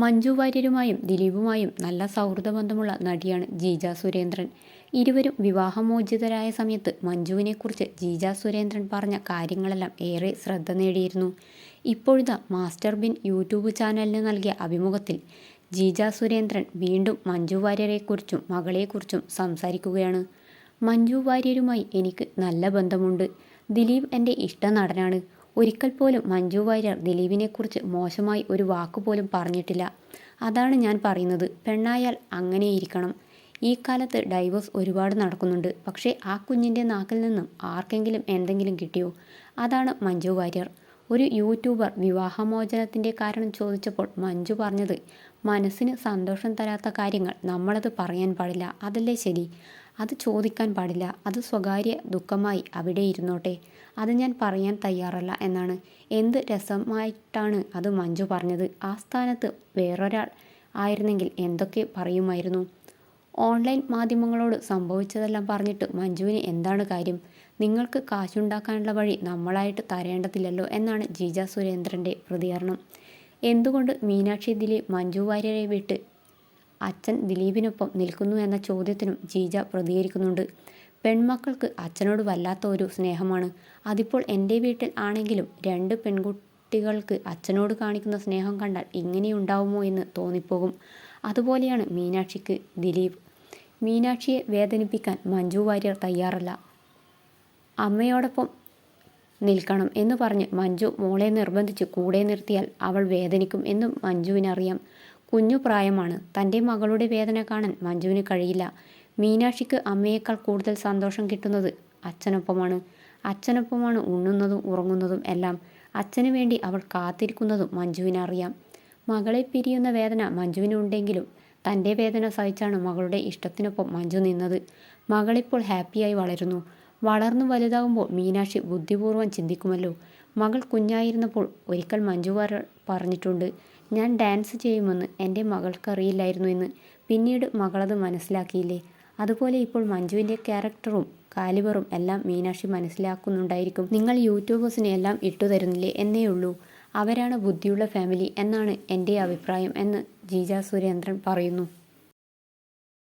മഞ്ജു വാര്യരുമായും ദിലീപുമായും നല്ല സൗഹൃദ ബന്ധമുള്ള നടിയാണ് ജീജ സുരേന്ദ്രൻ. ഇരുവരും വിവാഹമോചിതരായ സമയത്ത് മഞ്ജുവിനെക്കുറിച്ച് ജീജ സുരേന്ദ്രൻ പറഞ്ഞ കാര്യങ്ങളെല്ലാം ഏറെ ശ്രദ്ധ നേടിയിരുന്നു. ഇപ്പോഴത്തെ മാസ്റ്റർ ബിൻ യൂട്യൂബ് ചാനലിന് നൽകിയ അഭിമുഖത്തിൽ ജീജ സുരേന്ദ്രൻ വീണ്ടും മഞ്ജു വാര്യരെക്കുറിച്ചും മകളെക്കുറിച്ചും സംസാരിക്കുകയാണ്. മഞ്ജു വാര്യരുമായി എനിക്ക് നല്ല ബന്ധമുണ്ട്. ദിലീപ് എന്റെ ഇഷ്ട നടനാണ് ഒരിക്കൽ പോലും മഞ്ജു വാര്യർ ദിലീപിനെക്കുറിച്ച് മോശമായി ഒരു വാക്കുപോലും പറഞ്ഞിട്ടില്ല. അതാണ് ഞാൻ പറയുന്നത്. പെണ്ണായാൽ അങ്ങനെയിരിക്കണം. ഈ കാലത്ത് ഡൈവോഴ്സ് ഒരുപാട് നടക്കുന്നുണ്ട്. പക്ഷേ ആ കുഞ്ഞിന്റെ നാക്കിൽ നിന്നും ആർക്കെങ്കിലും എന്തെങ്കിലും കിട്ടിയോ? അതാണ് മഞ്ജു വാര്യർ. ഒരു യൂട്യൂബർ വിവാഹമോചനത്തിന്റെ കാരണം ചോദിച്ചപ്പോൾ മഞ്ജു പറഞ്ഞത് മനസ്സിന് സന്തോഷം തരാത്ത കാര്യങ്ങൾ നമ്മളത് പറയാൻ പാടില്ല. അതല്ലേ ശരി. അത് ചോദിക്കാൻ പാടില്ല. അത് സ്വകാര്യ ദുഃഖമായി അവിടെ ഇരുന്നോട്ടെ. അത് ഞാൻ പറയാൻ തയ്യാറല്ല എന്നാണ്. എന്ത് രസമായിട്ടാണ് അത് മഞ്ജു പറഞ്ഞത്? ആ സ്ഥാനത്ത് വേറൊരാൾ ആയിരുന്നെങ്കിൽ എന്തൊക്കെ പറയുമായിരുന്നു? ഓൺലൈൻ മാധ്യമങ്ങളോട് സംഭവിച്ചതെല്ലാം പറഞ്ഞിട്ട് മഞ്ജുവിന് എന്താണ് കാര്യം? നിങ്ങൾക്ക് കാശുണ്ടാക്കാനുള്ള വഴി നമ്മളായിട്ട് തരേണ്ടതില്ലല്ലോ എന്നാണ് ജീജ സുരേന്ദ്രന്റെ പ്രതികരണം. എന്തുകൊണ്ട് മീനാക്ഷി ദിലീപ് മഞ്ജു വാര്യരെ വിട്ട് അച്ഛൻ ദിലീപിനൊപ്പം നിൽക്കുന്നു എന്ന ചോദ്യത്തിനും ജീജ പ്രതികരിക്കുന്നുണ്ട്. പെൺമക്കൾക്ക് അച്ഛനോട് വല്ലാത്ത ഒരു സ്നേഹമാണ്. അതിപ്പോൾ എന്റെ വീട്ടിൽ ആണെങ്കിലും രണ്ട് പെൺകുട്ടികൾക്ക് അച്ഛനോട് കാണിക്കുന്ന സ്നേഹം കണ്ടാൽ ഇങ്ങനെയുണ്ടാവുമോ എന്ന് തോന്നിപ്പോകും. അതുപോലെയാണ് മീനാക്ഷിക്ക് ദിലീപ് മീനാക്ഷിയെ വേദനിപ്പിക്കാൻ മഞ്ജു വാര്യർ തയ്യാറല്ല. അമ്മയോടൊപ്പം നിൽക്കണം എന്ന് പറഞ്ഞ് മഞ്ജു മോളെ നിർബന്ധിച്ച് കൂടെ നിർത്തിയാൽ അവൾ വേദനിക്കും എന്നും മഞ്ജുവിനറിയാം. കുഞ്ഞു പ്രായമാണ്. തന്റെ മകളുടെ വേദന കാണാൻ മഞ്ജുവിന് കഴിയില്ല. മീനാക്ഷിക്ക് അമ്മയേക്കാൾ കൂടുതൽ സന്തോഷം കിട്ടുന്നത് അച്ഛനൊപ്പമാണ്. അച്ഛനൊപ്പമാണ് ഉണ്ണുന്നതും ഉറങ്ങുന്നതും എല്ലാം. അച്ഛന് വേണ്ടി അവൾ കാത്തിരിക്കുന്നതും മഞ്ജുവിനറിയാം. മകളെ പിരിയുന്ന വേദന മഞ്ജുവിനുണ്ടെങ്കിലും തന്റെ വേദന സഹിച്ചാണ് മകളുടെ ഇഷ്ടത്തിനൊപ്പം മഞ്ജു നിന്നത്. മകളിപ്പോൾ ഹാപ്പിയായി വളരുന്നു. വളർന്നു വലുതാകുമ്പോൾ മീനാക്ഷി ബുദ്ധിപൂർവം ചിന്തിക്കുമല്ലോ. മകൾ കുഞ്ഞായിരുന്നപ്പോൾ ഒരിക്കൽ മഞ്ജു പറഞ്ഞിട്ടുണ്ട് ഞാൻ ഡാൻസ് ചെയ്യുമെന്ന് എന്റെ മകൾക്കറിയില്ലായിരുന്നു എന്ന്. പിന്നീട് മകളത് മനസ്സിലാക്കിയില്ലേ? അതുപോലെ ഇപ്പോൾ മഞ്ജുവിന്റെ ക്യാരക്ടറും കാലിബറും എല്ലാം മീനാക്ഷി മനസ്സിലാക്കുന്നുണ്ടായിരിക്കും. നിങ്ങൾ യൂട്യൂബേഴ്സിനെ എല്ലാം ഇട്ടുതരുന്നില്ലേ? എന്നേ ഉള്ളൂ അവരാണ് ബുദ്ധിയുള്ള ഫാമിലി എന്നാണ് എന്റെ അഭിപ്രായം എന്ന് ജീജ സുരേന്ദ്രൻ പറയുന്നു.